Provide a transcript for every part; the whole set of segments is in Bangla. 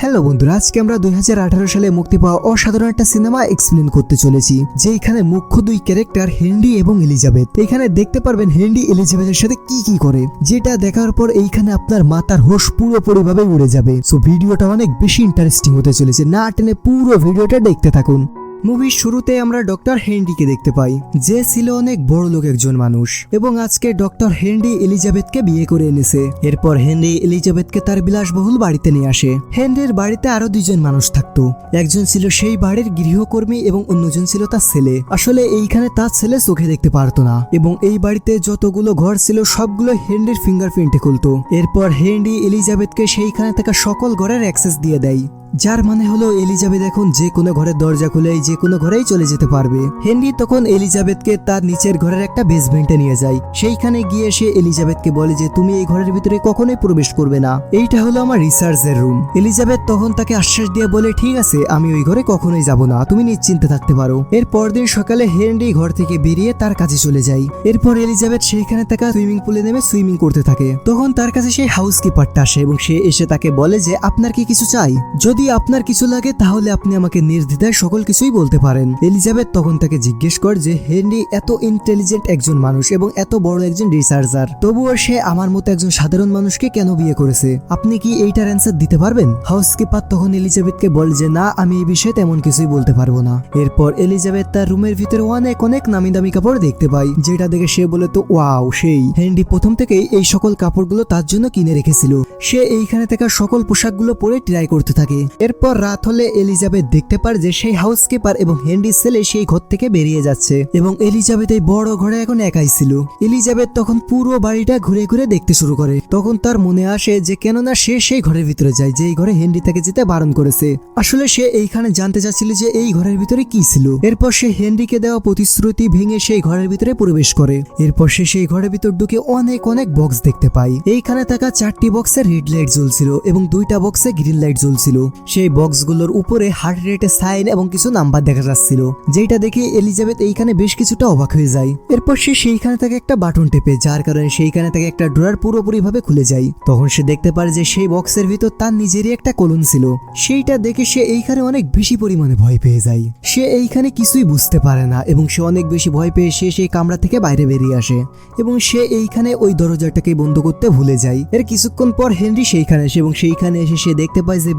হ্যালো বন্ধুরা, আজকে আমরা দুই হাজার আঠারো সালে মুক্তি পাওয়া অসাধারণ একটা সিনেমা এক্সপ্লেন করতে চলেছি যে এখানে মুখ্য দুই ক্যারেক্টার হেনরি এবং এলিজাবেথ। এখানে দেখতে পারবেন হেনরি এলিজাবেথের সাথে কি কি করে, যেটা দেখার পর এইখানে আপনার মাথার হোশ পুরোপুরিভাবে উড়ে যাবে। সো ভিডিওটা অনেক বেশি ইন্টারেস্টিং হতে চলেছে, না টেনে পুরো ভিডিওটা দেখতে থাকুন। মুভির শুরুতে আমরা ডক্টর হেনরিকে দেখতে পাই, যে ছিল অনেক বড় লোক একজন মানুষ, এবং আজকে ডক্টর হেনরি এলিজাবেথকে বিয়ে করে এনেছে। এরপর হেনরি এলিজাবেথকে তার বিলাসবহুল বাড়িতে নিয়ে আসে। হেনরির বাড়িতে আরও দুইজন মানুষ থাকতো। একজন ছিল সেই বাড়ির গৃহকর্মী এবং অন্যজন ছিল তার ছেলে। আসলে এইখানে তার ছেলে চোখে দেখতে পারতো না, এবং এই বাড়িতে যতগুলো ঘর ছিল সবগুলো হেনরির ফিঙ্গারপ্রিন্টে খুলতো। এরপর হেনরি এলিজাবেথকে সেইখানে থাকা সকল ঘরের অ্যাক্সেস দিয়ে দেয়। যার মানে হলো এলিজাবেথ এখন যে কোনো ঘরের দরজা খুলেই যে কোনো ঘরেই চলে যেতে পারবে। হেনরি তখন এলিজাবেথকে তার নিচের ঘরের একটা বেসমেন্টে নিয়ে যায়। সেইখানে গিয়ে সে এলিজাবেথকে বলে যে, তুমি এই ঘরের ভিতরে কখনোই প্রবেশ করবে না। এইটা হলো আমার রিসার্চের রুম এলিজাবেথ তখন তাকে আশ্বাস দিয়ে বলে, ঠিক আছে, আমি ওই ঘরে কখনোই যাব না। তুমি নিশ্চিন্তে থাকতে পারো। এর পরদিন সকালে হেনরি ঘর থেকে বেরিয়ে তার কাছে চলে যায়। এরপর এলিজাবেথ সেইখানে থাকা সুইমিং পুলে নেমে সুইমিং করতে থাকে। তখন তার কাছে সেই হাউস কিপারটা আসে এবং সে এসে তাকে বলে যে, আপনার কি কিছু চাই? যদি আপনার কিছু লাগে, তাহলে আপনি আমাকে নির্দ্বিধায় সকল কিছুই বলতে পারেন। এলিজাবেথ তখন তাকে জিজ্ঞেস কর যে, হেনরি, এত ইন্টেলিজেন্ট একজন মানুষ এবং এত বড় একজন রিসার্চার তবুও সে আমার মতো একজন সাধারণ মানুষকে কেন বিয়ে করেছে? আপনি কি এইটার অ্যান্সার দিতে পারবেন? হাউসকিপার তখন এলিজাবেথকে বলে যে, না, আমি এই বিষয়ে তেমন কিছুই বলতে পারব না। এরপর এলিজাবেথ তার রুমের ভিতরে অনেক অনেক নামি দামি কাপড় দেখতে পাই যেটা দেখে সে বলে, তো ওয়াও, সেই। হেনরি প্রথম থেকেই এই সকল কাপড়গুলো তার জন্য কিনে রেখেছিল। সে এইখানে থাকা সকল পোশাকগুলো পরে ট্রাই করতে থাকে। এরপর রাত হলে এলিজাবেথ দেখতে পারে যে সেই হাউসকিপার এবং হেনরি ছেলে সেই ঘর থেকে বেরিয়ে যাচ্ছে। এবং এলিজাবেথ এই বড় ঘরে এখন একাই ছিল। এলিজাবেথ তখন পুরো বাড়িটা ঘুরে ঘুরে দেখতে শুরু করে। তখন তার মনে আসে যে কেননা সে সেই ঘরের ভিতরে যায় যে এই ঘরে হেনরি তাকে যেতে বারণ করেছে। আসলে সে এইখানে জানতে চাচ্ছিল যে এই ঘরের ভিতরে কি ছিল। এরপর সে হেনরিকে দেওয়া প্রতিশ্রুতি ভেঙে সেই ঘরের ভিতরে প্রবেশ করে। এরপর সে সেই ঘরের ভিতর ঢুকে অনেক অনেক বক্স দেখতে পায়। এইখানে থাকা চারটি বক্সে রেড লাইট জ্বলছিল এবং দুইটা বক্সে গ্রিন লাইট জ্বলছিল। সেই বক্সগুলোর উপরে হার্ট রেটের সাইন এবং কিছু নাম্বার দেখা যাচ্ছিল যেটা দেখে এলিজাবেথ এইখানে বেশ কিছুটা অবাক হয়ে যায়। এরপর সে সেইখানে থেকে একটা বাটন টেপে, যার কারণে সেইখানে থেকে একটা ড্রয়ার পুরোপুরি ভাবে খুলে যায়। তখন সে দেখতে পারে যে সেই বক্সের ভিতর তার নিজেরই একটা কলম ছিল। সেইটা দেখে সে এইখানে অনেক বেশি পরিমাণে ভয় পেয়ে যায়। সে এইখানে কিছুই বুঝতে পারে না এবং সে অনেক বেশি ভয় পেয়ে সে সেই কামরা থেকে বাইরে বেরিয়ে আসে এবং সে এইখানে ওই দরজাটাকে বন্ধ করতে ভুলে যায়। এর কিছুক্ষণ পর হেনরি সেইখানে আসে এবং সেইখানে এসে সে দেখতে পায় যে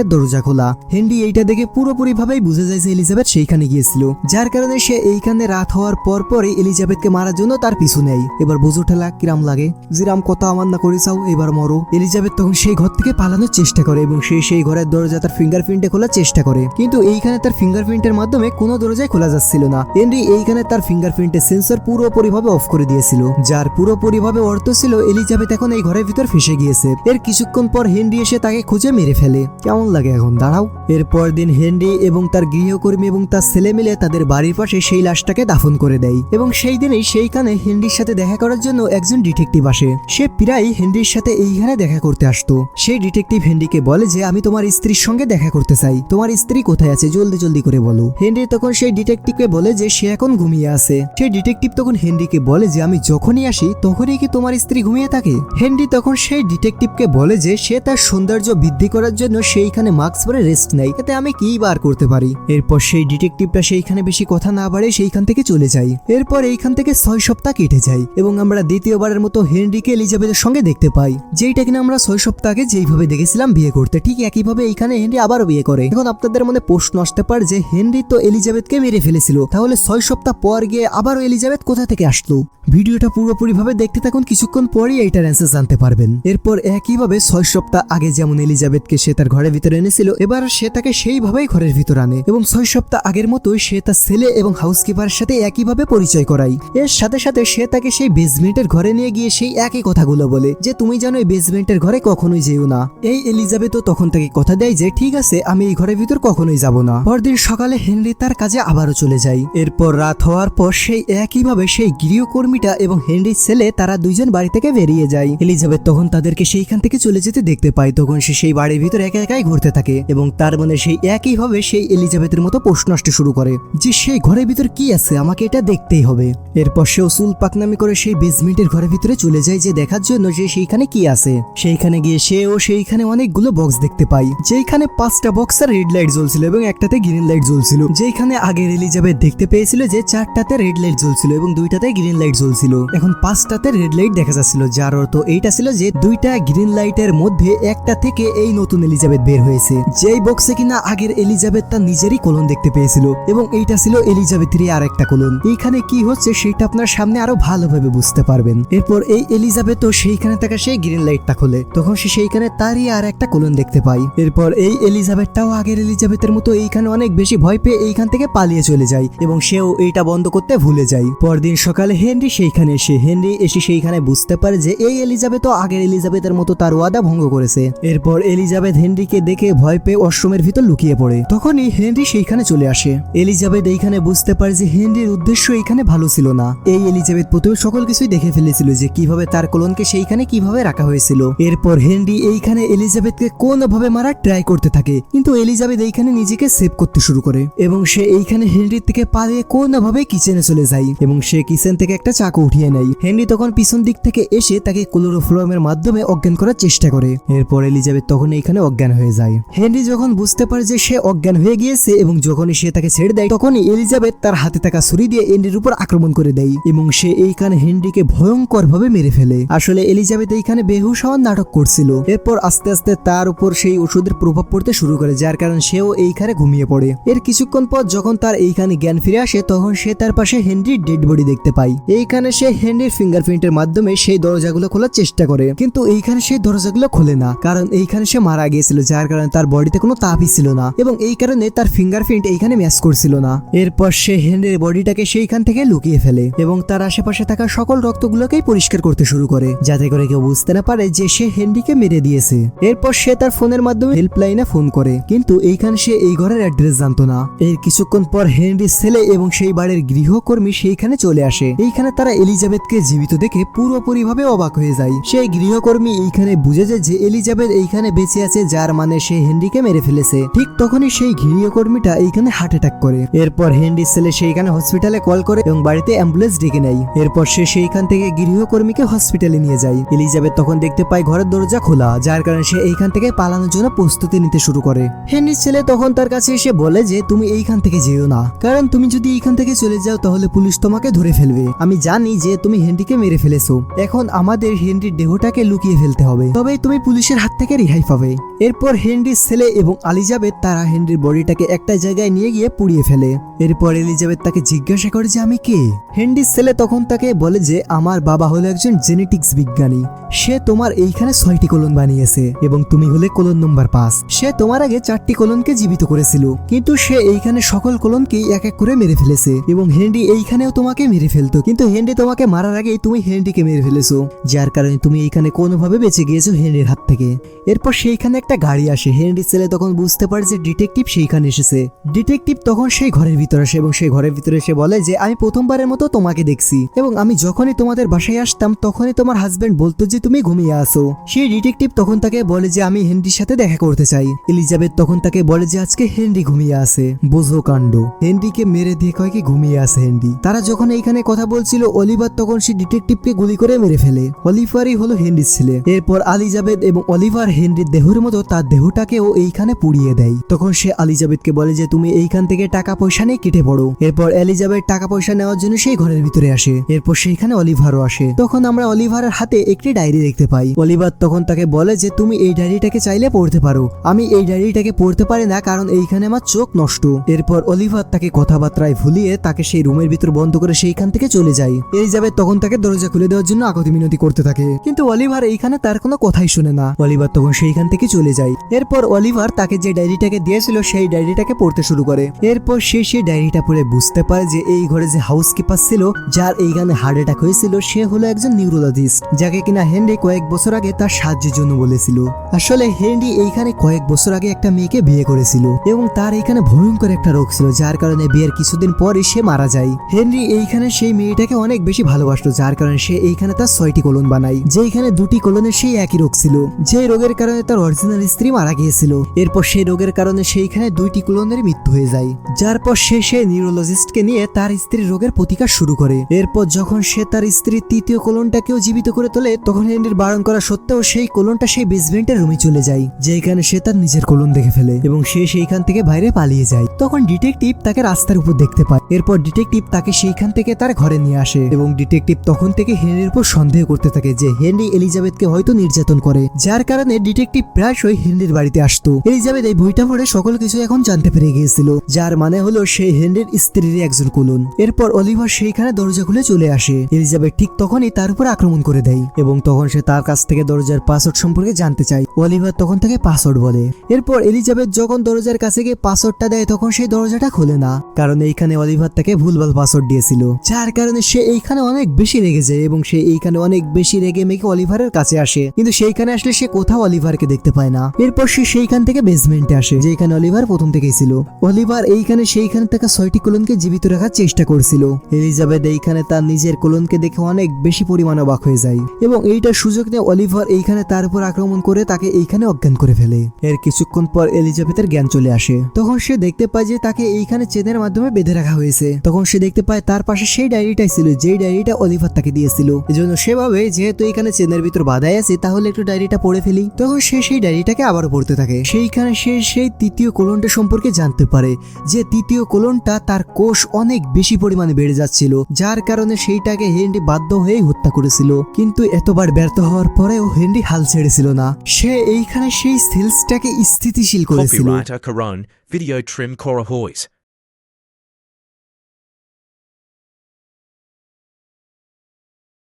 বেসমেন্টের দরজা খোলা। হেনরি এইটা দেখে পুরোপুরি ভাবেই বুঝে যায় যে এলিজাবেথ সেইখানে গিয়েছিল। যার কারণে সে এইখানে রাত হওয়ার পর পরই এলিজাবেথকে মারার জন্য তার পিছু নেয়। এবার বুঝো ঠেলা কিরাম লাগে? জিরাম কথা না করে চাও, এবার মরো। এলিজাবেথ তখন সেই ঘর থেকে পালানোর চেষ্টা করে এবং সে সেই ঘরের দরজা তার ফিঙ্গারপ্রিন্টে খোলার চেষ্টা করে। কিন্তু এইখানে তার ফিঙ্গারপ্রিন্টের মাধ্যমে কোনো দরজায় খোলা যাচ্ছিল না। হেনরি এইখানে তার ফিঙ্গারপ্রিন্টের সেন্সর পুরোপুরিভাবে অফ করে দিয়েছিল, যার পুরোপুরিভাবে অর্থ ছিল, এলিজাবেথ এখন এই ঘরের ভিতর ফেসে গিয়েছে। এর কিছুক্ষণ পর হেনরি এসে তাকে খুঁজে মেরে ফেলে। কেমন লাগে এখন, দাঁড়াও। এরপর দিন হেনরি এবং তার গৃহকর্মী এবং তার ছেলে মিলে তাদের বাড়ির পাশে সেই লাশটাকে দাফন করে দেয় এবং সেই দিনেই সেইখানে হেনরির সাথে দেখা করার জন্য একজন ডিটেকটিভ আসে। সে প্রায় হেনরির সাথে এইখানে দেখা করতে আসতো। সেই ডিটেকটিভ হেনরিকে বলে যে, আমি তোমার স্ত্রীর সঙ্গে দেখা করতে চাই। তোমার স্ত্রী কোথায় আছে? জলদি জলদি করে বলো। হেনরি তখন সেই ডিটেকটিভকে বলে যে, সে এখন ঘুমিয়ে আছে। সেই ডিটেকটিভ তখন হেনরিকে বলে যে, আমি যখনই আসি, তখনই কি তোমার স্ত্রী ঘুমিয়ে থাকে? হেনরি তখন সেই ডিটেকটিভকে বলে যে, সে তার সৌন্দর্য বৃদ্ধি করার জন্য সেইখানে মাস্ক পরে রেস্ট নেয় এতে আমি কি বার করতে পারি? এরপর সেই ডিটেকটিভটা সেইখানে বেশি কথা না বাড়ে সেইখান থেকে চলে যায় এরপর এইখান থেকে ছয় সপ্তাহ কেটে যায় এবং আমরা দ্বিতীয়বারের মতো হেনরিকে এলিজাবেথের সঙ্গে দেখতে পাই। যেইটা কিনা আমরা ছয় সপ্তাহ আগে যেইভাবে দেখেছিলাম বিয়ে করতে, ঠিক একইভাবে এইখানে হেনরি আবারও বিয়ে করে। এখন আপনাদের মনে প্রশ্ন আসতে পারে যে, হেনরি তো এলিজাবেথকে মেরে ফেলেছিল। তাহলে ছয় সপ্তাহ পর গিয়ে আবারও এলিজাবেথ কোথা থেকে আসলো? ভিডিওটা পুরোপুরি ভাবে দেখতে থাকুন, কিছুক্ষণ পরেই এইটার অ্যান্সার জানতে পারবেন। এরপর একইভাবে ছয় সপ্তাহ আগে যেমন এলিজাবেথকে সে তার ঘরের ভিতরে এনেছিল, এবার সে তাকে সেইভাবেই ঘরের ভিতর আনে এবং ছয় সপ্তাহ আগের মতোই সে তার ছেলে এবং হাউসকিপারের সাথে একইভাবে পরিচয় করায়। এর সাথে সাথে সে তাকে সেই বেসমেন্টের ঘরে নিয়ে গিয়ে সেই একই কথাগুলো বলে যে, তুমি জানো এই বেসমেন্টের ঘরে কখনোই যেও না। এই এলিজাবেথও তখন তাকে কথা দেয় যে, ঠিক আছে, আমি এই ঘরের ভিতর কখনোই যাব না। পরদিন সকালে হেনরি তার কাজে আবারও চলে যায়। এরপর রাত হওয়ার পর সেই একইভাবে সেই গৃহকর্মীটা এবং হেনরির ছেলে তারা দুইজন বাড়ি থেকে বেরিয়ে যায়। এলিজাবেথ তখন তাদেরকে সেইখান থেকে চলে যেতে দেখতে পায়। তখন সে সেই বাড়ির ভিতর একা একাই ঘুরতে করতে থাকে এবং তার মনে সেই একইভাবে সেই এলিজাবেথের মতো প্রশ্ন আসতে শুরু করে যে সেই ঘরের ভিতর কি আছে? আমাকে এটা দেখতেই হবে। এরপর সে উসুল পাকনামি করে সেই বেসমেন্টের ঘরের ভিতরে চলে যায় যে দেখার জন্য যে সেইখানে কি আছে। সেইখানে গিয়ে সেও সেইখানে অনেকগুলো বক্স দেখতে পাই যেখানে পাঁচটা বক্সের রেড লাইট জ্বলছিল এবং একটাতে গ্রিন লাইট জ্বলছিল। যেখানে আগের এলিজাবেথ দেখতে পেয়েছিল যে চারটাতে রেড লাইট জ্বলছিল এবং দুইটাতে গ্রিন লাইট জ্বলছিল। এখন পাঁচটাতে রেড লাইট দেখা যাচ্ছিল, যার অর্থ এইটা ছিল যে দুইটা গ্রিন লাইটের মধ্যে একটা থেকে এই নতুন এলিজাবেথ বের হয়েছে যেই বক্সে কিনা আগের এলিজাবেথ তার নিজেরই কোলন দেখতে পেয়েছিল এবং এইটা ছিল এলিজাবেথেরই আর একটা কোলন এইখানে কি হচ্ছে সেটা আপনার সামনে আরও ভালোভাবে বুঝতে পারবেন। এরপর এই এলিজাবেথও সেইখানে থাকা সেই গ্রিন লাইটটা খোলে। তখন সে সেইখানে তারই আর একটা কোলন দেখতে পাই এরপর এই এলিজাবেথটাও আগের এলিজাবেথের মতো এইখানে অনেক বেশি ভয় পেয়ে এইখান থেকে পালিয়ে চলে যায় এবং সেও এইটা বন্ধ করতে ভুলে যায়। পরদিন সকালে হেনরি সেইখানে এসে হেনরি এসে সেইখানে বুঝতে পারে যে এই এলিজাবেথও আগের এলিজাবেথের মতো তার ওয়াদা ভঙ্গ করেছে। এরপর এলিজাবেথ হেনরিকে দেখে ভয় পেয়ে অশ্রমের ভিতর লুকিয়ে পড়ে। তখনই হেনরি সেইখানে চলে আসে। এলিজাবেথ এইখানে বুঝতে পারে যে হেনরির উদ্দেশ্য এইখানে ভালো ছিল না। এই এলিজাবেথ প্রথমে সকল কিছুই দেখে ফেলেছিল যে কীভাবে তার কলনকে সেইখানে কীভাবে রাখা হয়েছিল। এরপর হেনরি এইখানে এলিজাবেথকে কোনোভাবে মারার ট্রাই করতে থাকে, কিন্তু এলিজাবেথ এইখানে নিজেকে সেভ করতে শুরু করে এবং সে এইখানে হেনরির থেকে পালিয়ে কোনোভাবে কিচেনে চলে যায় এবং সে কিচেন থেকে একটা চাকু উঠিয়ে নেয়। হেনরি তখন পিছন দিক থেকে এসে তাকে ক্লোরোফ্লমের মাধ্যমে অজ্ঞান করার চেষ্টা করে। এরপর এলিজাবেথ তখন এইখানে অজ্ঞান হয়ে যায়। হেনরি যখন বুঝতে পারে যে সে অজ্ঞান হয়ে গিয়েছে এবং যখনই সে তাকে ছেড়ে দেয়, তখনই এলিজাবেথ তার হাতে থাকা ছুরি দিয়ে হেনরির উপর আক্রমণ করে দেয় এবং সে এইখানে হেনরিকে ভয়ঙ্কর ভাবে মেরে ফেলে। আসলে এলিজাবেথ এইখানে বেহুশ হওয়ার নাটক করছিল। এরপর আস্তে আস্তে তার উপর সেই ওষুধের প্রভাব পড়তে শুরু করে, যার কারণে সেও এইখানে ঘুমিয়ে পড়ে। এর কিছুক্ষণ পর যখন তার এইখানে জ্ঞান ফিরে আসে, তখন সে তার পাশে হেনরির ডেড বডি দেখতে পায়। এইখানে সে হেনরির ফিঙ্গারপ্রিন্টের মাধ্যমে সেই দরজাগুলো খোলার চেষ্টা করে, কিন্তু এইখানে সেই দরজাগুলো খোলে না, কারণ এইখানে সে মারা গিয়েছিল, যার কারণে তার বডিতে কোনো তাপই ছিল না এবং এই কারণে তার ফিঙ্গারপ্রিন্ট এইখানে ম্যাচ করছিল না। এরপর সে হেনরির বডিটাকে সেইখান থেকে লুকিয়ে ফেলে এবং তার আশেপাশে থাকা সকল রক্তগুলোকেই পরিষ্কার করতে শুরু করে, যাতে করে কেউ বুঝতে না পারে যে সে হেনরিকে মেরে দিয়েছে। এরপর সে তার ফোনের মাধ্যমে হেল্পলাইনে ফোন করে, কিন্তু এইখানে সে এই ঘরের অ্যাড্রেস জানতো না। এর কিছুক্ষণ পর হেনরির ছেলে এবং সেই বাড়ির গৃহকর্মী সেইখানে চলে আসে। এইখানে তারা এলিজাবেথকে জীবিত দেখে পুরোপুরি ভাবে অবাক হয়ে যায়। সেই গৃহকর্মী এইখানে বুঝে যায় যে এলিজাবেথ এইখানে বেঁচে আছে, যার মানে সে হেনরিকে মেরে ফেলেছে। ঠিক তখনই সেই গৃহকর্মীটা এইখানে হার্ট অ্যাটাক করে। এরপর হেনরির ছেলে সেইখানে হসপিটালে কল করে এবং বাড়িতে অ্যাম্বুলেন্স ডেকে নেয়। এরপর সে সেইখান থেকে গৃহকর্মীকে হসপিটালে নিয়ে যায়। এলিজাবেথ তখন দেখতে পায় ঘরের দরজা খোলা, যার কারণে সে এইখান থেকে পালানোর জন্য প্রস্তুতি নিতে শুরু করে। হেনরির ছেলে তখন তার কাছে এসে বলে যে, তুমি এইখান থেকে যেও না। কারণ তুমি যদি এইখান থেকে চলে যাও, তাহলে পুলিশ তোমাকে ধরে ফেলবে। আমি জানি যে তুমি হেনরিকে মেরে ফেলেছো। এখন আমাদের হেনরির দেহটাকে লুকিয়ে ফেলতে হবে। তবেই তুমি পুলিশের হাত থেকে রেহাই পাবে। এরপর হেনরির ছেলে এবং আলিজাবেথ তারা হেনরির বডিটাকে একটা জায়গায় নিয়ে গিয়ে পুড়িয়ে ফেলে। এরপর এলিজাবেথ তাকে জিজ্ঞাসা করে যে, আমি কে? হেনরির ছেলে তখন তাকে বলে যে, আমার বাবা হলো একজন জেনেটিক্স বিজ্ঞানী। সে তোমার এইখানে ছয়টি কলন বানিয়েছে এবং তুমি হলে কলন নম্বর পাঁচ। সে তোমার আগে চারটি কলনকে জীবিত করেছিল। কিন্তু সে এইখানে সকল কলনকেই এক এক করে মেরে ফেলেছে এবং হেনরি এইখানেও তোমাকে মেরে ফেলতো। কিন্তু হেনরি তোমাকে মারার আগেই তুমি হেনরিকে মেরে ফেলেছো। যার কারণে তুমি এইখানে কোনোভাবে বেঁচে গিয়েছো হেনরির হাত থেকে। এরপর সেইখানে একটা গাড়ি আসে। হেনরির ছেলে তখন বুঝতে পারে যে ডিটেকটিভ সেইখানে এসেছে। ডিটেকটিভ তখন সেই ঘরের ভিতর আসে এবং সেই ঘরের ভিতরে এসে বলে যে, আমি প্রথমবারের মতো তোমাকে দেখছি এবং আমি যখনই তোমাদের বাসায় আসতাম তখনই তোমার হাজবেন্ড বলতো যে, তুমি ঘুমিয়ে আসো সেই ডিটেকটিভ তখন তাকে বলে যে, আমি হেনরির সাথে দেখা করতে চাই। এলিজাবেথ তখন তাকে বলে যে, আজকে হেনরি ঘুমিয়ে আছে। বোঝো কাণ্ড। হেনরিকে মেরে দিয়ে কয় কি, ঘুমিয়ে আছে হেনরি। তারা যখন এইখানে কথা বলছিল, অলিভার তখন সেই ডিটেকটিভকে গুলি করে মেরে ফেলে। অলিভারই হলো হেনরির ছেলে। এরপর আলিজাবেথ এবং অলিভার হেনরির দেহের মতো তার দেহটাকেও এইখানে পুড়িয়ে দেয়। তখন সে আলিজাবেথকে বলে যে, তুমি এইখান থেকে টাকা পয়সা নিয়ে কেটে পড়ো। এরপর এলিজাবেথ টাকা পয়সা নেওয়ার জন্য সেই ঘরের ভিতরে আসে। এরপর সেইখানে অলিভারও আসে। তখন আমরা অলিভারের হাতে একটি ডায়েরি দেখতে পাই। অলিভার তখন তাকে বলে যে, তুমি এই ডায়েরিটাকে চাইলে পড়তে পারো। আমি এই ডায়েরিটাকে পড়তে পারি না, কারণ এইখানে আমার চোখ নষ্ট। এরপর অলিভার তাকে কথাবার্তায় ভুলিয়ে তাকে সেই রুমের ভিতর বন্ধ করে সেইখান থেকে চলে যায়। এলিজাবেথ তখন তাকে দরজা খুলে দেওয়ার জন্য আকতি মিনতি করতে থাকে। কিন্তু অলিভার এইখানে তার কোনো কথাই শুনে না। অলিভার তখন সেইখান থেকে চলে যায়। এরপর অলিভার তাকে যে ডায়েরিটাকে দিয়েছিল সেই ডায়েরিটাকে পড়তে শুরু করে। এরপর সে সেই ডায়েরিটা পড়ে বুঝতে পারে যে এই ঘরে যে হাউসকিপার ছিল, যার এইখানে হার্ট অ্যাটাক হয়েছিল, সে হলো একজন নিউরোলজিস্ট যাকে কিনা হেনরি কয়েক বছর আগে তার সাহায্যের জন্য বলেছিল। আসলে হেনরি এইখানে কয়েক বছর আগে একটা মেয়েকে বিয়ে করেছিল এবং তার এইখানে ভয়ঙ্কর একটা রোগ ছিল, যার কারণে বিয়ের কিছুদিন পরে সে মারা যায়। হেনরি এইখানে সেই মেয়েটাকে অনেক বেশি ভালোবাসতো, যার কারণে সে এইখানে তার ছয়টি কলন বানায়, যেইখানে দুটি কলনের সেই একই রোগ ছিল। যে রোগের কারণে তার অরিজিনাল স্ত্রী মারা মারা গিয়েছিল। এরপর সেই রোগের কারণে সেইখানে দুইটি ক্লোনের মৃত্যু হয়ে যায়। যার পর সে সেই নিউরোলজিস্টকে নিয়ে তার স্ত্রীর রোগের প্রতিকার শুরু করে। এরপর যখন সে তার স্ত্রীর তৃতীয় কোলনটাকেও জীবিত করে তোলে, তখন হেনরির বারণ করা সত্ত্বেও সেই কোলনটা সেই বেসমেন্টের রুমে চলে যায়, যেখানে সে তার নিজের কোলন দেখে ফেলে এবং সে সেইখান থেকে বাইরে পালিয়ে যায়। তখন ডিটেকটিভ তাকে রাস্তার উপর দেখতে পায়। এরপর ডিটেকটিভ তাকে সেইখান থেকে তার ঘরে নিয়ে আসে এবং ডিটেকটিভ তখন থেকে হেনরির উপর সন্দেহ করতে থাকে যে হেনরি এলিজাবেথকে হয়তো নির্যাতন করে। যার কারণে ডিটেকটিভ প্রায়শই হেনরির বাড়িতে আসতো। এলিজাবেথ এই বইটা পড়ে সকল কিছু এখন জানতে পেরে গিয়েছিল। যার মানে হলো সেই হেনরির স্ত্রীর একজন কুলুন। এরপর অলিভার সেইখানে দরজা খুলে চলে আসে। এলিজাবেথ ঠিক তখনই তার উপর আক্রমণ করে দেয় এবং তখন সে তার কাছ থেকে দরজার পাসওয়ার্ড সম্পর্কে জানতে চায়। অলিভার তখন তাকে পাসওয়ার্ড বলে। এরপর এলিজাবেথ যখন দরজার কাছে গিয়ে পাসওয়ার্ডটা দেয়, তখন সেই দরজাটা খোলে না। কারণ এইখানে অলিভার তাকে ভুলভাল পাসওয়ার্ড দিয়েছিল। যার কারণে সে এইখানে অনেক বেশি রেগে যায় এবং সে এইখানে অনেক বেশি রেগে মেগে অলিভারের কাছে আসে। কিন্তু সেইখানে আসলে সে কোথাও অলিভারকে দেখতে পায় না। এরপর সে সেইখান থেকে বেসমেন্টে আসে, যেখানে অলিভার প্রথম থেকেই ছিল। অলিভার এইখানে সেইখানে থাকা ছয়টি কোলনকে জীবিত রাখার চেষ্টা করছিল। এলিজাবেথ এইখানে তার নিজের কোলনকে দেখে অনেক বেশি পরিমাণে অবাক হয়ে যায় এবং এইটার সুযোগ নিয়ে অলিভার এইখানে তার উপর আক্রমণ করে তাকে এইখানে অজ্ঞান করে ফেলে। এর কিছুক্ষণ পর এলিজাবেথের জ্ঞান চলে আসে। তখন সে দেখতে পায় যে তাকে এইখানে চেনের মাধ্যমে বেঁধে রাখা হয়েছে। তখন সে দেখতে পায় তার পাশে সেই ডায়েরিটাই ছিল, যেই ডায়েরিটা অলিভার তাকে দিয়েছিল। এজন্য সে ভাবে, যেহেতু এখানে চেনের ভিতর বাধাই আছে, তাহলে একটু ডায়েরিটা পড়ে ফেলি। তখন সে সেই ডায়েরিটাকে আবারও পড়তে থাকে। সেইখানে সে সেই তৃতীয় কোলনটা সম্পর্কে জানতে পারে যে তৃতীয় কোলনটা তার কোষ অনেক বেশি পরিমাণে বেড়ে যাচ্ছিল যার কারণে সেইটাকে হেনরি বাধ্য হয়েই হত্যা করেছিল। কিন্তু এতবার ব্যর্থ হওয়ার পরেও হেনরি হাল ছেড়েছিল না। সে এইখানে সেই সেলসটাকে স্থিতিশীল করেছিল।